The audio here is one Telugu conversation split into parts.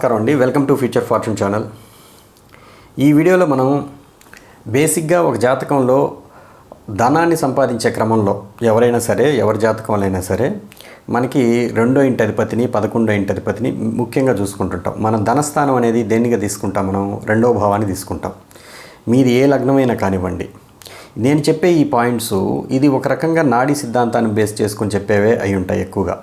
నమస్కారం అండి. Welcome to future fortune channel ఈ వీడియోలో మనం బేసిక్గా ఒక జాతకంలో ధనాన్ని సంపాదించే క్రమంలో ఎవరైనా సరే ఎవరి జాతకంలో అయినా సరే మనకి రెండో ఇంటి అధిపతిని పదకొండో ఇంటి అధిపతిని ముఖ్యంగా చూసుకుంటుంటాం. మనం ధనస్థానం అనేది దేనిగా తీసుకుంటాం? మనం రెండో భావాన్ని తీసుకుంటాం. మీది ఏ లగ్నమైనా కానివ్వండి. నేను చెప్పే ఈ పాయింట్స్ ఇది ఒక రకంగా నాడీ సిద్ధాంతాన్ని బేస్ చేసుకొని చెప్పేవే అయి ఉంటాయి ఎక్కువగా.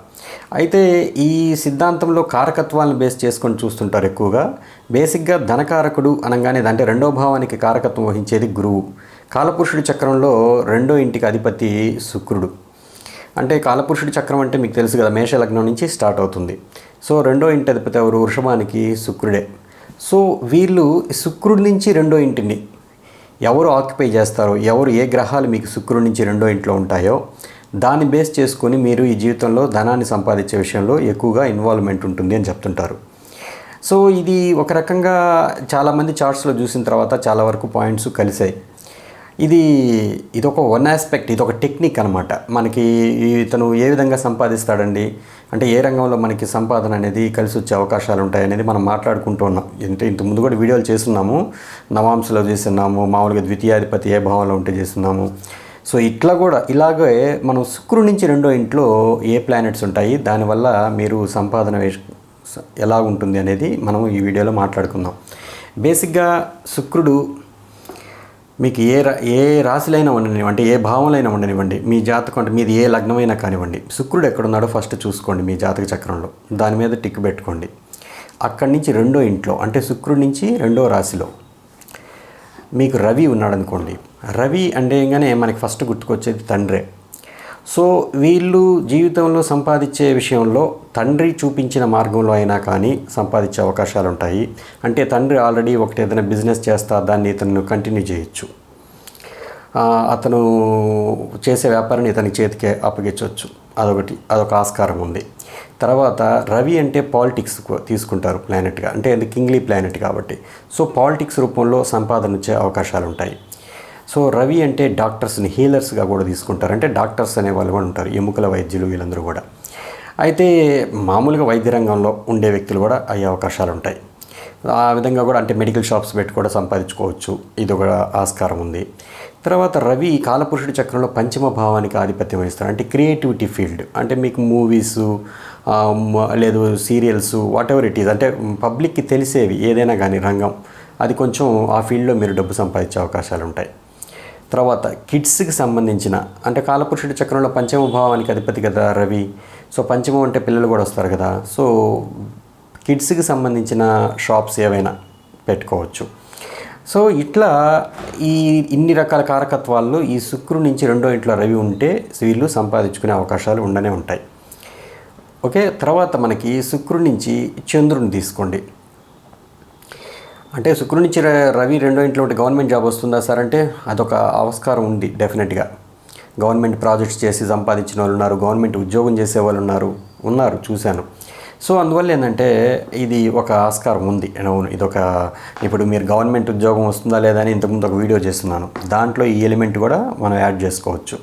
అయితే ఈ సిద్ధాంతంలో కారకత్వాలను బేస్ చేసుకొని చూస్తుంటారు ఎక్కువగా. బేసిక్గా ధనకారకుడు అనగానే అంటే రెండో భావానికి కారకత్వం వహించేది గురువు. కాలపురుషుడి చక్రంలో రెండో ఇంటికి అధిపతి శుక్రుడు. అంటే కాలపురుషుడి చక్రం అంటే మీకు తెలుసు కదా మేష లగ్నం నుంచి స్టార్ట్ అవుతుంది. సో రెండో ఇంటి అధిపతి ఎవరు? వృషభానికి శుక్రుడే. సో వీళ్ళు శుక్రుడి నుంచి రెండో ఇంటిని ఎవరు ఆక్యుపై చేస్తారో ఎవరు ఏ గ్రహాలు మీకు శుక్రుడి నుంచి రెండో ఇంట్లో ఉంటాయో దాన్ని బేస్ చేసుకొని మీరు ఈ జీవితంలో ధనాన్ని సంపాదించే విషయంలో ఎక్కువగా ఇన్వాల్వ్మెంట్ ఉంటుంది అని చెప్తుంటారు. సో ఇది ఒక రకంగా చాలామంది చార్ట్స్లో చూసిన తర్వాత చాలా వరకు పాయింట్స్ కలిసాయి. ఇది ఇదొక వన్ ఆస్పెక్ట్ ఇది ఒక టెక్నిక్ అనమాట మనకి ఇతను ఏ విధంగా సంపాదిస్తాడండి? అంటే ఏ రంగంలో మనకి సంపాదన అనేది కలిసి వచ్చే అవకాశాలు ఉంటాయి అనేది మనం మాట్లాడుకుంటూ ఉన్నాం. అంటే ఇంత ముందు కూడా వీడియోలు చేస్తున్నాము. నవాంశలో చేస్తున్నాము. మామూలుగా ద్వితీయాధిపతి ఏ భావంలో ఉంటే చేస్తున్నాము. సో ఇట్లా కూడా ఇలాగే మనం శుక్రుడి నుంచి రెండో ఇంట్లో ఏ ప్లానెట్స్ ఉంటాయి దానివల్ల మీరు సంపాదన వేష్- ఎలా ఉంటుంది అనేది మనం ఈ వీడియోలో మాట్లాడుకుందాం. బేసిక్గా శుక్రుడు మీకు ఏ రా ఏ రాశిలైనా ఉండనివ్వండి అంటే ఏ భావంలైనా ఉండనివ్వండి మీ జాతకం అంటే మీది ఏ లగ్నమైనా కానివ్వండి శుక్రుడు ఎక్కడున్నాడో ఫస్ట్ చూసుకోండి మీ జాతక చక్రంలో. దాని మీద టిక్ పెట్టుకోండి. అక్కడి నుంచి రెండో ఇంట్లో అంటే శుక్రుడి నుంచి రెండో రాశిలో మీకు రవి ఉన్నాడు అనుకోండి రవి అంటేగానే మనకి ఫస్ట్ గుర్తుకొచ్చేది తండ్రే. సో వీళ్ళు జీవితంలో సంపాదించే విషయంలో తండ్రి చూపించిన మార్గంలో అయినా కానీ సంపాదించే అవకాశాలు ఉంటాయి అంటే తండ్రి ఆల్రెడీ ఒకటి ఏదైనా బిజినెస్ చేస్తా దాన్ని ఇతను కంటిన్యూ చేయొచ్చు. అతను చేసే వ్యాపారాన్ని ఇతని చేతికే అప్పగించవచ్చు అదొకటి అదొక ఆస్కారం ఉంది. తర్వాత రవి అంటే పాలిటిక్స్ తీసుకుంటారు ప్లానెట్గా. అంటే అది కింగ్లీ ప్లానెట్ కాబట్టి. సో పాలిటిక్స్ రూపంలో సంపాదన వచ్చే అవకాశాలు ఉంటాయి సో రవి అంటే డాక్టర్స్ని హీలర్స్గా కూడా తీసుకుంటారు. అంటే డాక్టర్స్ అనే వాళ్ళు కూడా ఉంటారు ఎముకల వైద్యులు వీళ్ళందరూ కూడా. అయితే మామూలుగా వైద్య రంగంలో ఉండే వ్యక్తులు కూడా అయ్యే అవకాశాలు ఉంటాయి. ఆ విధంగా కూడా అంటే మెడికల్ షాప్స్ పెట్టి కూడా సంపాదించుకోవచ్చు. ఇది ఒక ఆస్కారం ఉంది. తర్వాత రవి కాలపురుషుడి చక్రంలో పంచమ భావానికి ఆధిపత్యం వహిస్తారు అంటే క్రియేటివిటీ ఫీల్డ్. అంటే మీకు మూవీస్ లేదు serials whatever it is అంటే పబ్లిక్కి తెలిసేవి ఏదైనా కానీ రంగం. అది కొంచెం ఆ ఫీల్డ్లో మీరు డబ్బు సంపాదించే అవకాశాలు ఉంటాయి. తర్వాత కిడ్స్కి సంబంధించిన అంటే కాలపురుషుడి చక్రంలో పంచమ భావానికి అధిపతి కదా రవి. సో పంచమం అంటే పిల్లలు కూడా వస్తారు కదా. సో కిడ్స్కి సంబంధించిన షాప్స్ ఏవైనా పెట్టుకోవచ్చు. సో ఇట్లా ఈ ఇన్ని రకాల కారకత్వాల్లో ఈ శుక్రుడి నుంచి రెండో ఇంట్లో రవి ఉంటే వీళ్ళు సంపాదించుకునే అవకాశాలు ఉండనే ఉంటాయి. ఓకే? తర్వాత మనకి శుక్రుడి నుంచి చంద్రుని తీసుకోండి. అంటే శుక్రుడి నుంచి రవి రెండో ఇంట్లో ఒకటి గవర్నమెంట్ జాబ్ వస్తుందా సార్ అంటే అదొక ఆవిష్కారం ఉంది డెఫినెట్గా. గవర్నమెంట్ ప్రాజెక్ట్స్ చేసి సంపాదించిన వాళ్ళు ఉన్నారు గవర్నమెంట్ ఉద్యోగం చేసే వాళ్ళు ఉన్నారు ఉన్నారు చూశాను. సో అందువల్ల ఏంటంటే ఇది ఒక ఆస్కారం ఉంది. అవును ఇదొక ఇప్పుడు మీరు గవర్నమెంట్ ఉద్యోగం వస్తుందా లేదా అని ఇంతకుముందు ఒక వీడియో చేస్తున్నాను. దాంట్లో ఈ ఎలిమెంట్ కూడా మనం యాడ్ చేసుకోవచ్చు.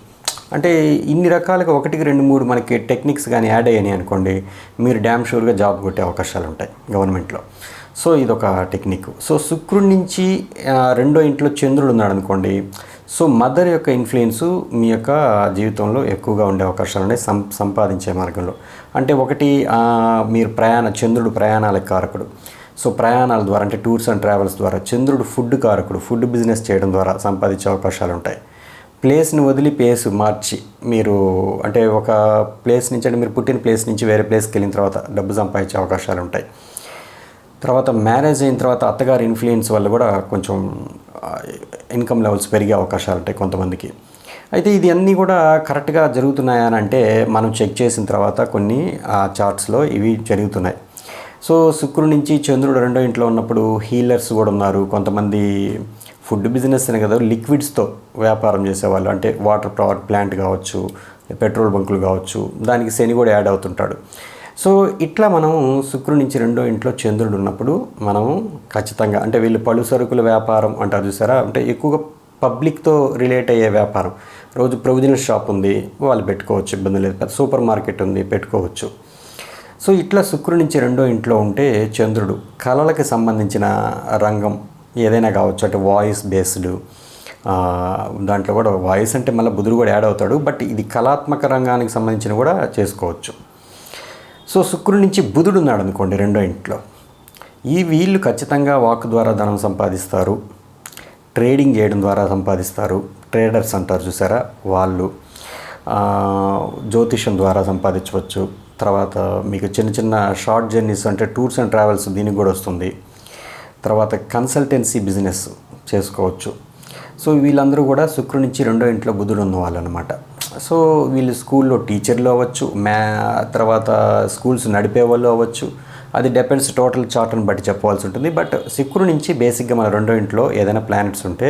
అంటే ఇన్ని రకాలుగా ఒకటికి రెండు మూడు మనకి టెక్నిక్స్ కానీ యాడ్ అయ్యాయి అనుకోండి మీరు డ్యామ్ షూర్గా జాబ్ కొట్టే అవకాశాలు ఉంటాయి గవర్నమెంట్లో. సో ఇదొక టెక్నిక్. సో శుక్రుడి నుంచి రెండో ఇంట్లో చంద్రుడు ఉన్నాడు అనుకోండి సో మదర్ యొక్క ఇన్ఫ్లుయెన్స్ మీ యొక్క జీవితంలో ఎక్కువగా ఉండే అవకాశాలు ఉన్నాయి సం సంపాదించే మార్గంలో. అంటే ఒకటి మీరు ప్రయాణ చంద్రుడు ప్రయాణాల కారకుడు. సో ప్రయాణాల ద్వారా అంటే టూర్స్ అండ్ ట్రావెల్స్ ద్వారా చంద్రుడు ఫుడ్ కారకుడు ఫుడ్ బిజినెస్ చేయడం ద్వారా సంపాదించే అవకాశాలు ఉంటాయి. ప్లేస్ని వదిలి ప్లేస్ మార్చి మీరు అంటే ఒక ప్లేస్ నుంచి అంటే మీరు పుట్టిన ప్లేస్ నుంచి వేరే ప్లేస్కి వెళ్ళిన తర్వాత డబ్బు సంపాదించే అవకాశాలు ఉంటాయి. తర్వాత మ్యారేజ్ అయిన తర్వాత అత్తగారి ఇన్ఫ్లుయెన్స్ వల్ల కూడా కొంచెం ఇన్కమ్ లెవెల్స్ పెరిగే అవకాశాలు ఉంటాయి కొంతమందికి. అయితే ఇది అన్నీ కూడా కరెక్ట్గా జరుగుతున్నాయా అని అంటే మనం చెక్ చేసిన తర్వాత కొన్ని చార్ట్స్లో ఇవి జరుగుతున్నాయి. సో శుక్రుడి నుంచి చంద్రుడు రెండో ఇంట్లో ఉన్నప్పుడు హీలర్స్ కూడా ఉన్నారు. కొంతమంది ఫుడ్ బిజినెస్ అనే కదా లిక్విడ్స్తో వ్యాపారం చేసేవాళ్ళు. అంటే వాటర్ పవర్ ప్లాంట్ కావచ్చు పెట్రోల్ బంకులు కావచ్చు దానికి శని కూడా యాడ్ అవుతుంటాడు. సో ఇట్లా మనం శుక్రుడి నుంచి రెండో ఇంట్లో చంద్రుడు ఉన్నప్పుడు మనము ఖచ్చితంగా అంటే వీళ్ళు పలు సరుకుల వ్యాపారం అంటారు చూసారా? అంటే ఎక్కువగా పబ్లిక్తో రిలేట్ అయ్యే వ్యాపారం. రోజు ప్రొవిజనల్ షాప్ ఉంది వాళ్ళు పెట్టుకోవచ్చు ఇబ్బంది లేదు. సూపర్ మార్కెట్ ఉంది పెట్టుకోవచ్చు. సో ఇట్లా శుక్రుడి నుంచి రెండో ఇంట్లో ఉంటే చంద్రుడు కళలకు సంబంధించిన రంగం ఏదైనా కావచ్చు అంటే వాయిస్ బేస్డ్ దాంట్లో కూడా వాయిస్ అంటే మళ్ళీ బుధుడు కూడా యాడ్ అవుతాడు బట్ ఇది కళాత్మక రంగానికి సంబంధించిన కూడా చేసుకోవచ్చు. సో శుక్రుడి నుంచి బుధుడు ఉన్నాడు అనుకోండి రెండో ఇంట్లో. ఈ వీళ్ళు ఖచ్చితంగా వాక్ ద్వారా ధనం సంపాదిస్తారు. ట్రేడింగ్ చేయడం ద్వారా సంపాదిస్తారు. ట్రేడర్స్ అంటారు చూసారా? వాళ్ళు జ్యోతిషం ద్వారా సంపాదించవచ్చు. తర్వాత మీకు చిన్న చిన్న షార్ట్ జర్నీస్ అంటే టూర్స్ అండ్ ట్రావెల్స్ దీనికి కూడా వస్తుంది. తర్వాత కన్సల్టెన్సీ బిజినెస్ చేసుకోవచ్చు. సో వీళ్ళందరూ కూడా శుక్రుడి నుంచి రెండో ఇంట్లో బుధుడు ఉన్న వాళ్ళు అనమాట సో వీళ్ళు స్కూల్లో టీచర్లు అవ్వచ్చు మ్యా తర్వాత స్కూల్స్ నడిపే వాళ్ళు అవ్వచ్చు. అది డిపెండ్స్ టోటల్ చార్ట్ని బట్టి చెప్పవలసి ఉంటుంది. బట్ శుక్రుడి నుంచి బేసిక్గా మన రెండో ఇంట్లో ఏదైనా ప్లానెట్స్ ఉంటే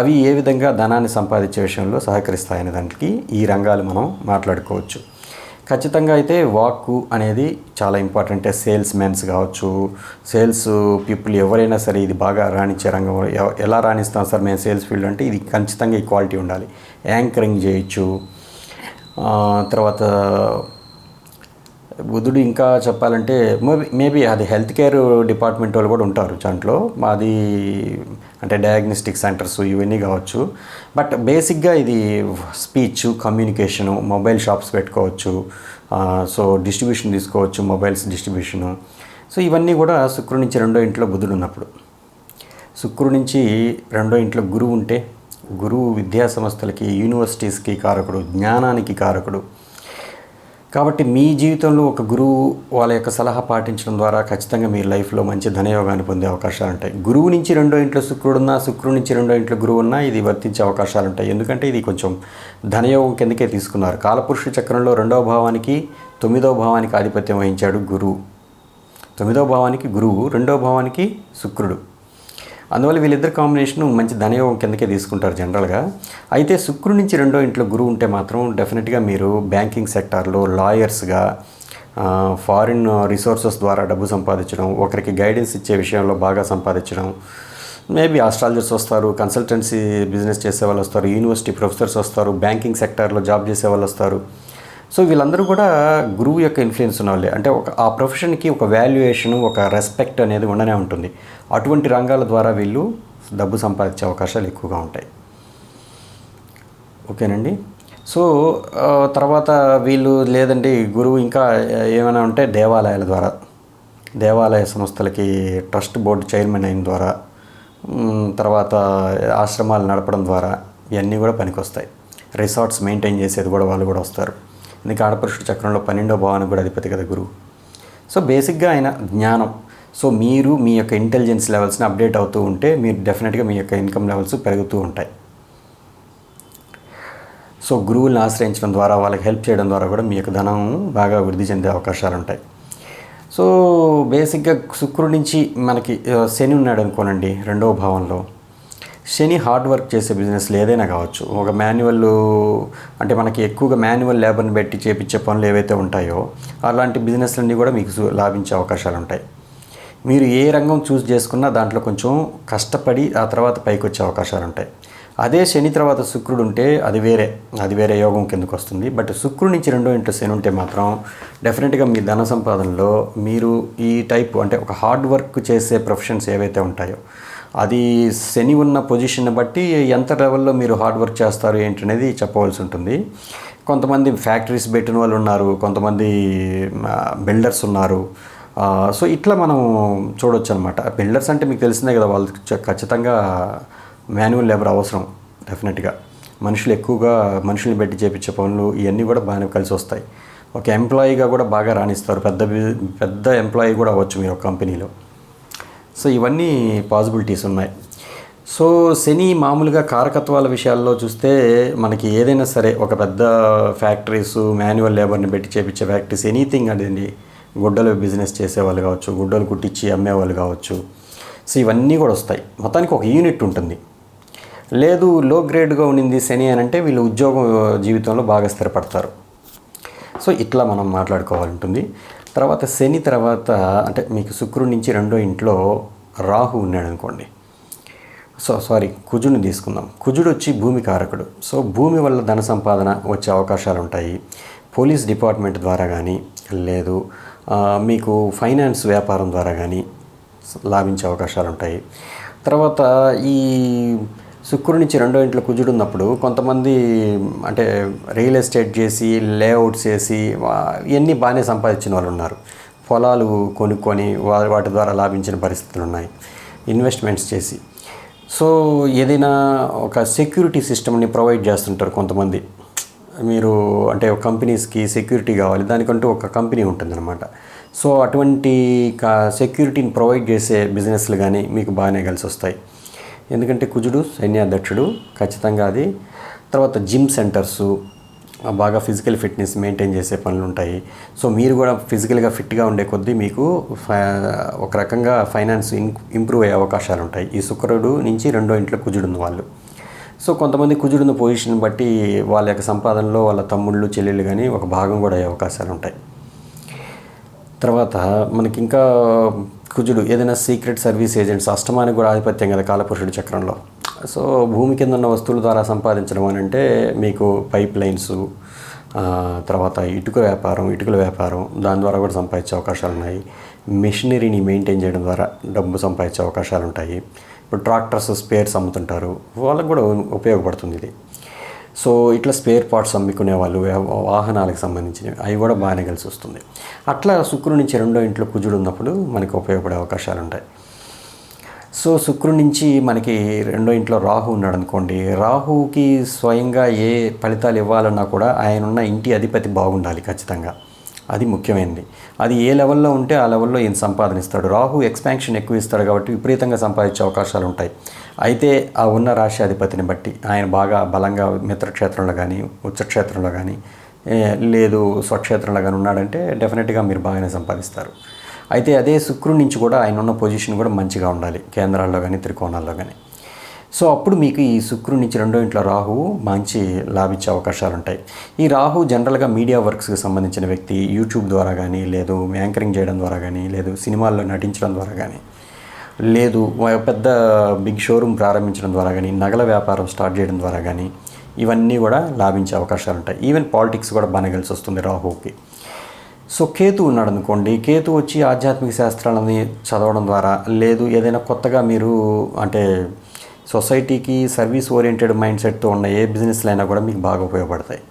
అవి ఏ విధంగా ధనాన్ని సంపాదించే విషయంలో సహకరిస్తాయనే దానికి ఈ రంగాలు మనం మాట్లాడుకోవచ్చు. ఖచ్చితంగా అయితే వాక్కు అనేది చాలా ఇంపార్టెంట్ సేల్స్ మెన్స్ కావచ్చు సేల్స్ పీపుల్ ఎవరైనా సరే ఇది బాగా రాణించే రంగం. ఎలా రాణిస్తాం సార్ మేము సేల్స్ ఫీల్డ్ అంటే ఇది ఖచ్చితంగా ఈ క్వాలిటీ ఉండాలి. యాంకరింగ్ చేయొచ్చు తర్వాత బుధుడు ఇంకా చెప్పాలంటే మేబీ మేబీ అది హెల్త్ కేర్ డిపార్ట్మెంట్ వాళ్ళు కూడా ఉంటారు దాంట్లో. మాది అంటే డయాగ్నోస్టిక్ సెంటర్స్ ఇవన్నీ కావచ్చు. బట్ బేసిక్గా ఇది స్పీచ్ కమ్యూనికేషను మొబైల్ షాప్స్ పెట్టుకోవచ్చు. సో డిస్ట్రిబ్యూషన్ తీసుకోవచ్చు మొబైల్స్ డిస్ట్రిబ్యూషను. సో ఇవన్నీ కూడా శుక్రుడి నుంచి రెండో ఇంట్లో బుధుడు ఉన్నప్పుడు. శుక్రుడి నుంచి రెండో ఇంట్లో గురువు ఉంటే గురువు విద్యా సంస్థలకి యూనివర్సిటీస్కి కారకుడు జ్ఞానానికి కారకుడు. కాబట్టి మీ జీవితంలో ఒక గురువు వాళ్ళ యొక్క సలహా పాటించడం ద్వారా ఖచ్చితంగా మీ లైఫ్లో మంచి ధనయోగాన్ని పొందే అవకాశాలు ఉంటాయి. గురువు నుంచి రెండో ఇంట్లో శుక్రుడు ఉన్నా శుక్రుడు నుంచి రెండో ఇంట్లో గురువు ఉన్నా ఇది వర్తించే అవకాశాలు ఉంటాయి. ఎందుకంటే ఇది కొంచెం ధనయోగం కిందకే తీసుకున్నారు. కాలపురుష చక్రంలో రెండవ భావానికి తొమ్మిదవ భావానికి ఆధిపత్యం వహించాడు గురువు. తొమ్మిదవ భావానికి గురువు రెండవ భావానికి శుక్రుడు. అందువల్ల వీళ్ళిద్దరు కాంబినేషన్ మంచి ధనయోగం కిందకే తీసుకుంటారు జనరల్గా. అయితే శుక్రుడి నుంచి రెండో ఇంట్లో గురువు ఉంటే మాత్రం డెఫినెట్గా మీరు బ్యాంకింగ్ సెక్టార్లో లాయర్స్గా ఫారిన్ రిసోర్సెస్ ద్వారా డబ్బు సంపాదించడం ఒకరికి గైడెన్స్ ఇచ్చే విషయంలో బాగా సంపాదించడం మేబీ ఆస్ట్రాలజర్స్ వస్తారు కన్సల్టెన్సీ బిజినెస్ చేసే వాళ్ళు వస్తారు యూనివర్సిటీ ప్రొఫెసర్స్ వస్తారు బ్యాంకింగ్ సెక్టార్లో జాబ్ చేసే వాళ్ళు వస్తారు. సో వీళ్ళందరూ కూడా గురువు యొక్క ఇన్ఫ్లుయెన్స్ ఉన్న వాళ్ళే అంటే ఒక ఆ ప్రొఫెషన్కి ఒక వాల్యుయేషన్ ఒక రెస్పెక్ట్ అనేది ఉండనే ఉంటుంది. అటువంటి రంగాల ద్వారా వీళ్ళు డబ్బు సంపాదించే అవకాశాలు ఎక్కువగా ఉంటాయి. ఓకేనండి? సో తర్వాత వీళ్ళు లేదండి గురువు ఇంకా ఏమైనా ఉంటే దేవాలయాల ద్వారా దేవాలయ సంస్థలకి ట్రస్ట్ బోర్డు చైర్మన్ అయిన ద్వారా తర్వాత ఆశ్రమాలు నడపడం ద్వారా ఇవన్నీ కూడా పనికొస్తాయి. రిసార్ట్స్ మెయింటైన్ చేసేది కూడా వాళ్ళు కూడా వస్తారు. ఎందుకంటే ఆడపరుషుడు చక్రంలో పన్నెండో భావానికి కూడా అధిపతి కదా గురువు. సో బేసిక్గా ఆయన జ్ఞానం. సో మీరు మీ యొక్క ఇంటెలిజెన్స్ లెవెల్స్ని అప్డేట్ అవుతూ ఉంటే మీరు డెఫినెట్గా మీ యొక్క ఇన్కమ్ లెవెల్స్ పెరుగుతూ ఉంటాయి. సో గురువులను ఆశ్రయించడం ద్వారా వాళ్ళకి హెల్ప్ చేయడం ద్వారా కూడా మీ యొక్క ధనం బాగా వృద్ధి చెందే అవకాశాలు ఉంటాయి. సో బేసిక్గా శుక్రుడి నుంచి మనకి శని ఉన్నాడు అనుకోనండి రెండవ భావంలో. శని హార్డ్ వర్క్ చేసే బిజినెస్లు ఏదైనా కావచ్చు. ఒక మాన్యువల్ అంటే మనకి ఎక్కువగా మాన్యువల్ లేబర్ని పెట్టి చేపించే పనులు ఏవైతే ఉంటాయో అలాంటి బిజినెస్లన్నీ కూడా మీకు లాభించే అవకాశాలు ఉంటాయి. మీరు ఏ రంగం చూస్ చేసుకున్నా దాంట్లో కొంచెం కష్టపడి ఆ తర్వాత పైకి వచ్చే అవకాశాలు ఉంటాయి. అదే శని తర్వాత శుక్రుడు ఉంటే అది వేరే అది వేరే యోగం కిందకు వస్తుంది. బట్ శుక్రుడి నుంచి రెండో ఇంట్లో శని ఉంటే మాత్రం డెఫినెట్గా మీ ధన సంపాదనలో మీరు ఈ టైప్ అంటే ఒక హార్డ్ వర్క్ చేసే ప్రొఫెషన్స్ ఏవైతే ఉంటాయో అది శని ఉన్న పొజిషన్ బట్టి ఎంత లెవెల్లో మీరు హార్డ్ వర్క్ చేస్తారు ఏంటనేది చెప్పవలసి ఉంటుంది. కొంతమంది ఫ్యాక్టరీస్ పెట్టిన వాళ్ళు ఉన్నారు కొంతమంది బిల్డర్స్ ఉన్నారు. సో ఇట్లా మనం చూడొచ్చు అనమాట బిల్డర్స్ అంటే మీకు తెలిసిందే కదా వాళ్ళు ఖచ్చితంగా మాన్యువల్ లేబర్ అవసరం డెఫినెట్గా మనుషులు ఎక్కువగా మనుషుల్ని పెట్టి చేపించే పనులు ఇవన్నీ కూడా బాగానే కలిసి వస్తాయి. ఒక ఎంప్లాయీగా కూడా బాగా రాణిస్తారు. పెద్ద పెద్ద ఎంప్లాయీ కూడా అవ్వచ్చు మీరు ఒక కంపెనీలో సో ఇవన్నీ పాసిబిలిటీస్ ఉన్నాయి. సో శని మామూలుగా కారకత్వాల విషయాల్లో చూస్తే మనకి ఏదైనా సరే ఒక పెద్ద ఫ్యాక్టరీస్ మాన్యువల్ లేబర్ని పెట్టి చేపించే ఫ్యాక్టరీస్ ఎనీథింగ్ అనేది గుడ్డలు బిజినెస్ చేసేవాళ్ళు కావచ్చు గుడ్డలు కుట్టించి అమ్మేవాళ్ళు కావచ్చు. సో ఇవన్నీ కూడా వస్తాయి. మొత్తానికి ఒక యూనిట్ ఉంటుంది. లేదు లో గ్రేడ్గా ఉండింది శని అని అంటే వీళ్ళు ఉద్యోగం జీవితంలో బాగా స్థిరపడతారు. సో ఇట్లా మనం మాట్లాడుకోవాలంటుంది తర్వాత శని తర్వాత అంటే మీకు శుక్రుడి నుంచి రెండో ఇంట్లో రాహు ఉన్నాడు అనుకోండి. సో సారీ కుజుడిని తీసుకుందాం. కుజుడు వచ్చి భూమి కారకుడు. సో భూమి వల్ల ధన సంపాదన వచ్చే అవకాశాలు ఉంటాయి. పోలీస్ డిపార్ట్మెంట్ ద్వారా కానీ లేదు మీకు ఫైనాన్స్ వ్యాపారం ద్వారా కానీ లాభించే అవకాశాలు ఉంటాయి. తర్వాత ఈ శుక్రుడి నుంచి రెండో ఇంట్లో కుజుడు ఉన్నప్పుడు కొంతమంది అంటే రియల్ ఎస్టేట్ చేసి లేఅవుట్స్ చేసి ఇవన్నీ బాగానే సంపాదించిన వాళ్ళు ఉన్నారు. పొలాలు కొనుక్కొని వా- వాటి ద్వారా లాభించిన పరిస్థితులు ఉన్నాయి. ఇన్వెస్ట్మెంట్స్ చేసి. సో ఏదైనా ఒక సెక్యూరిటీ సిస్టమ్ని ప్రొవైడ్ చేస్తుంటారు కొంతమంది. మీరు అంటే ఒక కంపెనీస్కి సెక్యూరిటీ కావాలి. దానికంటూ ఒక కంపెనీ ఉంటుందన్నమాట. సో అటువంటి సెక్యూరిటీని ప్రొవైడ్ చేసే బిజినెస్లు కానీ మీకు బాగానే కలిసి వస్తాయి. ఎందుకంటే కుజుడు సైన్యాధ్యక్షుడు ఖచ్చితంగా అది. తర్వాత జిమ్ సెంటర్సు బాగా ఫిజికల్ ఫిట్నెస్ మెయింటైన్ చేసే పనులు ఉంటాయి. సో మీరు కూడా ఫిజికల్గా ఫిట్గా ఉండే కొద్దీ మీకు ఒక రకంగా ఫైనాన్స్ ఇంప్రూవ్ అయ్యే అవకాశాలు ఉంటాయి. ఈ శుక్రుడు నుంచి రెండో ఇంట్లో కుజుడున్న వాళ్ళు. సో కొంతమంది కుజుడున్న పొజిషన్ బట్టి వాళ్ళ యొక్క సంపాదనలో వాళ్ళ తమ్ముళ్ళు చెల్లెళ్ళు కానీ ఒక భాగం కూడా అయ్యే అవకాశాలు ఉంటాయి. తర్వాత మనకి ఇంకా కుజుడు ఏదైనా సీక్రెట్ సర్వీస్ ఏజెంట్స్ అష్టమానికి కూడా ఆధిపత్యం కదా కాలపురుషుడు చక్రంలో. సో భూమి కింద ఉన్న వస్తువుల ద్వారా సంపాదించడం అని అంటే మీకు పైప్ లైన్స్ తర్వాత ఇటుక వ్యాపారం ఇటుకల వ్యాపారం దాని ద్వారా కూడా సంపాదించే అవకాశాలు ఉన్నాయి. మెషినరీని మెయింటైన్ చేయడం ద్వారా డబ్బు సంపాదించే అవకాశాలు ఉంటాయి. ఇప్పుడు ట్రాక్టర్స్ స్పేర్స్ అమ్ముతుంటారు. వాళ్ళకు కూడా ఉపయోగపడుతుంది ఇది. సో ఇట్లా స్పేర్ పార్ట్స్ అమ్ముకునే వాళ్ళు వాహనాలకు సంబంధించినవి అవి కూడా బాగానే కలిసి వస్తుంది. అట్లా శుక్రుడి నుంచి రెండో ఇంట్లో కుజుడు ఉన్నప్పుడు మనకు ఉపయోగపడే అవకాశాలు ఉంటాయి. సో శుక్రుడి నుంచి మనకి రెండో ఇంట్లో రాహు ఉన్నాడు అనుకోండి రాహుకి స్వయంగా ఏ ఫలితాలు ఇవ్వాలన్నా కూడా ఆయన ఉన్న ఇంటి అధిపతి బాగుండాలి ఖచ్చితంగా. అది ముఖ్యమైనది. అది ఏ లెవెల్లో ఉంటే ఆ లెవెల్లో ఈయన సంపాదనిస్తాడు. రాహు ఎక్స్పాన్షన్ ఎక్కువ ఇస్తాడు కాబట్టి విపరీతంగా సంపాదించే అవకాశాలు ఉంటాయి. అయితే ఆ ఉన్న రాశి అధిపతిని బట్టి ఆయన బాగా బలంగా మిత్రక్షేత్రంలో కానీ ఉచ్చక్షేత్రంలో కానీ లేదు స్వక్షేత్రంలో కానీ ఉన్నాడంటే డెఫినెట్గా మీరు బాగానే సంపాదిస్తారు. అయితే అదే శుక్రుడి నుంచి కూడా ఆయన ఉన్న పొజిషన్ కూడా మంచిగా ఉండాలి కేంద్రాల్లో కానీ త్రికోణాల్లో కానీ సో అప్పుడు మీకు ఈ శుక్రుడి నుంచి రెండో ఇంట్లో రాహువు మంచి లాభించే అవకాశాలు ఉంటాయి. ఈ రాహు జనరల్గా మీడియా వర్క్స్కి సంబంధించిన వ్యక్తి యూట్యూబ్ ద్వారా కానీ లేదు యాంకరింగ్ చేయడం ద్వారా కానీ లేదు సినిమాల్లో నటించడం ద్వారా కానీ లేదు ఒక పెద్ద బిగ్ షోరూమ్ ప్రారంభించడం ద్వారా కానీ నగల వ్యాపారం స్టార్ట్ చేయడం ద్వారా కానీ ఇవన్నీ కూడా లాభించే అవకాశాలు ఉంటాయి. ఈవెన్ పాలిటిక్స్ కూడా బాగానే వస్తుంది రాహుకి సో కేతు ఉన్నాడు అనుకోండి కేతు వచ్చి ఆధ్యాత్మిక శాస్త్రాలని చదవడం ద్వారా లేదు ఏదైనా కొత్తగా మీరు అంటే సొసైటీకి సర్వీస్ ఓరియంటెడ్ మైండ్ సెట్తో ఉన్న ఏ బిజినెస్లు అయినా కూడా మీకు బాగా ఉపయోగపడతాయి.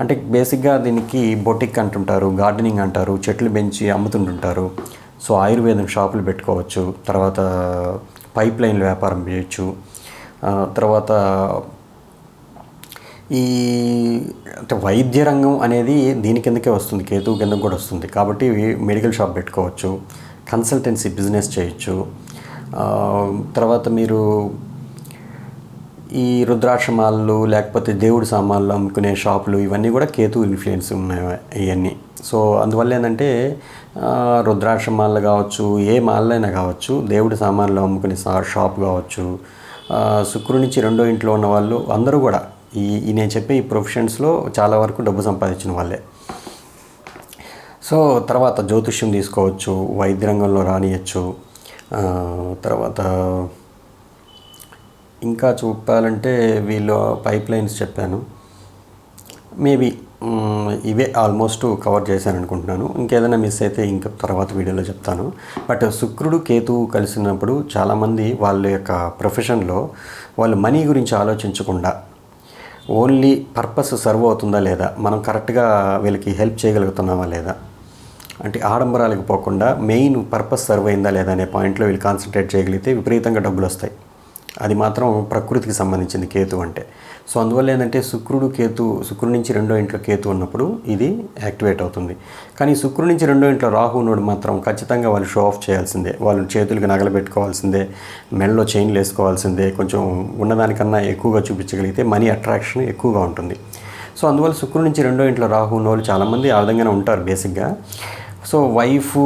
అంటే బేసిక్గా దీనికి బొటిక్ అంటుంటారు గార్డెనింగ్ అంటారు చెట్లు పెంచి అమ్ముతుంటుంటారు. సో ఆయుర్వేదం షాపులు పెట్టుకోవచ్చు తర్వాత పైప్ లైన్ల వ్యాపారం చేయొచ్చు తర్వాత ఈ అంటే వైద్య రంగం అనేది దీని కిందకే వస్తుంది కేతు కింద కూడా వస్తుంది. కాబట్టి మెడికల్ షాప్ పెట్టుకోవచ్చు కన్సల్టెన్సీ బిజినెస్ చేయొచ్చు. తర్వాత మీరు ఈ రుద్రాక్షమాలు లేకపోతే దేవుడి సామాన్లు అమ్ముకునే షాపులు ఇవన్నీ కూడా కేతు ఇన్ఫ్లుయెన్స్ ఉన్నాయి ఇవన్నీ సో అందువల్ల ఏంటంటే రుద్రాక్షమాలు కావచ్చు ఏ మాలైనా కావచ్చు దేవుడి సామాన్లు అమ్ముకునే సా- షాప్ కావచ్చు. ఆ, నుంచి రెండో ఇంట్లో ఉన్న వాళ్ళు అందరూ కూడా ఈ ఈ నేను చెప్పే ఈ ప్రొఫెషన్స్లో చాలా వరకు డబ్బు సంపాదించిన వాళ్ళే. సో తర్వాత జ్యోతిష్యం తీసుకోవచ్చు వైద్య రంగంలో రానియచ్చు తర్వాత ఇంకా చూపాలంటే వీళ్ళు పైప్ లైన్స్ చెప్పాను. మేబీ ఇవే ఆల్మోస్ట్ కవర్ చేశాను అనుకుంటున్నాను ఇంకేదైనా మిస్ అయితే ఇంకా తర్వాత వీడియోలో చెప్తాను. బట్ శుక్రుడు కేతు కలిసినప్పుడు చాలామంది వాళ్ళ యొక్క ప్రొఫెషన్లో వాళ్ళు మనీ గురించి ఆలోచించకుండా ఓన్లీ పర్పస్ సర్వ్ అవుతుందా లేదా? మనం కరెక్ట్గా వీళ్ళకి హెల్ప్ చేయగలుగుతున్నామా లేదా? అంటే ఆడంబరాలకు పోకుండా మెయిన్ పర్పస్ సర్వ్ అయిందా లేదా అనే పాయింట్లో వీళ్ళు కాన్సన్ట్రేట్ చేయగలిగితే విపరీతంగా డబ్బులు వస్తాయి. అది మాత్రం ప్రకృతికి సంబంధించింది కేతు అంటే. సో అందువల్ల ఏంటంటే శుక్రుడు కేతు శుక్రుడి నుంచి రెండో ఇంట్లో కేతు ఉన్నప్పుడు ఇది యాక్టివేట్ అవుతుంది. కానీ శుక్రుడి నుంచి రెండో ఇంట్లో రాహు ఉన్నోడు మాత్రం ఖచ్చితంగా వాళ్ళు షో ఆఫ్ చేయాల్సిందే. వాళ్ళు చేతులకు నగలు పెట్టుకోవాల్సిందే మెడలో చైన్లు వేసుకోవాల్సిందే కొంచెం ఉన్నదానికన్నా ఎక్కువగా చూపించగలిగితే మనీ అట్రాక్షన్ ఎక్కువగా ఉంటుంది. సో అందువల్ల శుక్రుడి నుంచి రెండో ఇంట్లో రాహు ఉన్న వాళ్ళు చాలామంది ఆ విధంగానే ఉంటారు బేసిక్గా. సో వైఫ్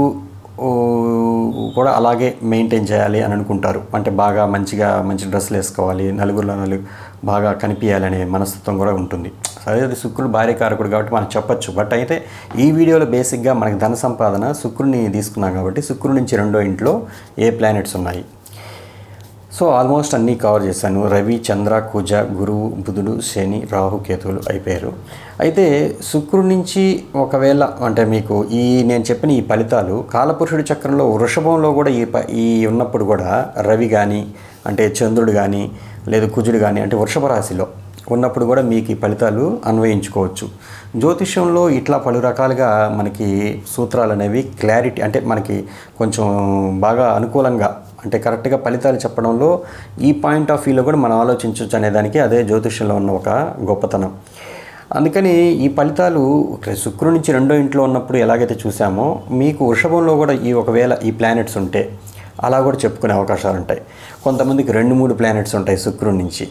కూడా అలాగే మెయింటైన్ చేయాలి అని అనుకుంటారు. అంటే బాగా మంచిగా మంచి డ్రెస్సులు వేసుకోవాలి నలుగురిలో నలుగు బాగా కనిపించాలనే మనస్తత్వం కూడా ఉంటుంది. సరే అది శుక్రుడు భార్య కారకుడు కాబట్టి మనం చెప్పొచ్చు. బట్ అయితే ఈ వీడియోలో బేసిక్గా మనకి ధన సంపాదన శుక్రుడిని తీసుకున్నాం కాబట్టి శుక్రుడి నుంచి రెండో ఇంట్లో ఏ ప్లానెట్స్ ఉన్నాయి? సో ఆల్మోస్ట్ అన్నీ కవర్ చేశాను. రవి చంద్ర కుజ గురువు బుధుడు శని రాహు కేతువులు అయిపోయారు. అయితే శుక్రుడి నుంచి ఒకవేళ అంటే మీకు ఈ నేను చెప్పిన ఈ ఫలితాలు కాలపురుషుడి చక్రంలో వృషభంలో కూడా ఈ ప ఈ ఉన్నప్పుడు కూడా రవి కానీ అంటే చంద్రుడు కానీ లేదు కుజుడు కానీ అంటే వృషభ రాశిలో ఉన్నప్పుడు కూడా మీకు ఈ ఫలితాలు అన్వయించుకోవచ్చు. జ్యోతిష్యంలో ఇట్లా పలు రకాలుగా మనకి సూత్రాలు అనేవి క్లారిటీ అంటే మనకి కొంచెం బాగా అనుకూలంగా అంటే కరెక్ట్గా ఫలితాలు చెప్పడంలో ఈ పాయింట్ ఆఫ్ వ్యూలో కూడా మనం ఆలోచించవచ్చు అనే దానికి అదే జ్యోతిష్యంలో ఉన్న ఒక గొప్పతనం. అందుకని ఈ ఫలితాలు శుక్రుడి నుంచి రెండో ఇంట్లో ఉన్నప్పుడు ఎలాగైతే చూసామో మీకు వృషభంలో కూడా ఈ ఒకవేళ ఈ ప్లానెట్స్ ఉంటే అలా కూడా చెప్పుకునే అవకాశాలు ఉంటాయి. కొంతమందికి రెండు మూడు ప్లానెట్స్ ఉంటాయి శుక్రుడి నుంచి.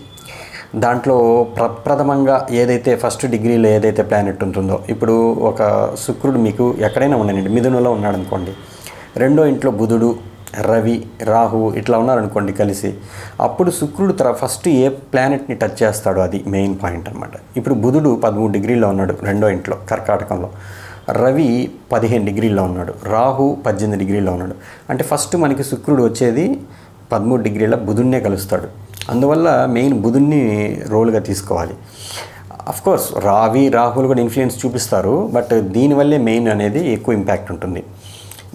దాంట్లో ప్రప్రథమంగా ఏదైతే ఫస్ట్ డిగ్రీలో ఏదైతే ప్లానెట్ ఉంటుందో ఇప్పుడు ఒక శుక్రుడు మీకు ఎక్కడైనా ఉండనండి మిథునలో ఉన్నాడు అనుకోండి రెండో ఇంట్లో బుధుడు రవి రాహు ఇట్లా ఉన్నారనుకోండి కలిసి అప్పుడు శుక్రుడు తర ఫస్ట్ ఏ ప్లానెట్ని టచ్ చేస్తాడో అది మెయిన్ పాయింట్ అనమాట ఇప్పుడు బుధుడు పదమూడు డిగ్రీలో ఉన్నాడు రెండో ఇంట్లో కర్కాటకంలో. రవి పదిహేను డిగ్రీల్లో ఉన్నాడు. రాహు పద్దెనిమిది డిగ్రీలో ఉన్నాడు. అంటే ఫస్ట్ మనకి శుక్రుడు వచ్చేది పదమూడు డిగ్రీల బుధున్నే కలుస్తాడు. అందువల్ల మెయిన్ బుధున్ని రోల్గా తీసుకోవాలి. ఆఫ్కోర్స్ రావి రాహుల్ కూడా ఇన్ఫ్లుయెన్స్ చూపిస్తారు. బట్ దీనివల్లే మెయిన్ అనేది ఎక్కువ ఇంపాక్ట్ ఉంటుంది.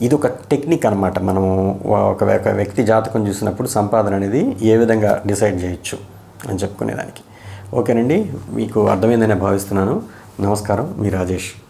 ఇది ఒక టెక్నిక్ అనమాట మనము ఒక ఒక వ్యక్తి జాతకం చూసినప్పుడు సంపాదన అనేది ఏ విధంగా డిసైడ్ చేయొచ్చు అని చెప్పుకునేదానికి. ఓకేనండి మీకు అర్థమైందని భావిస్తున్నాను. నమస్కారం మీ రాజేష్.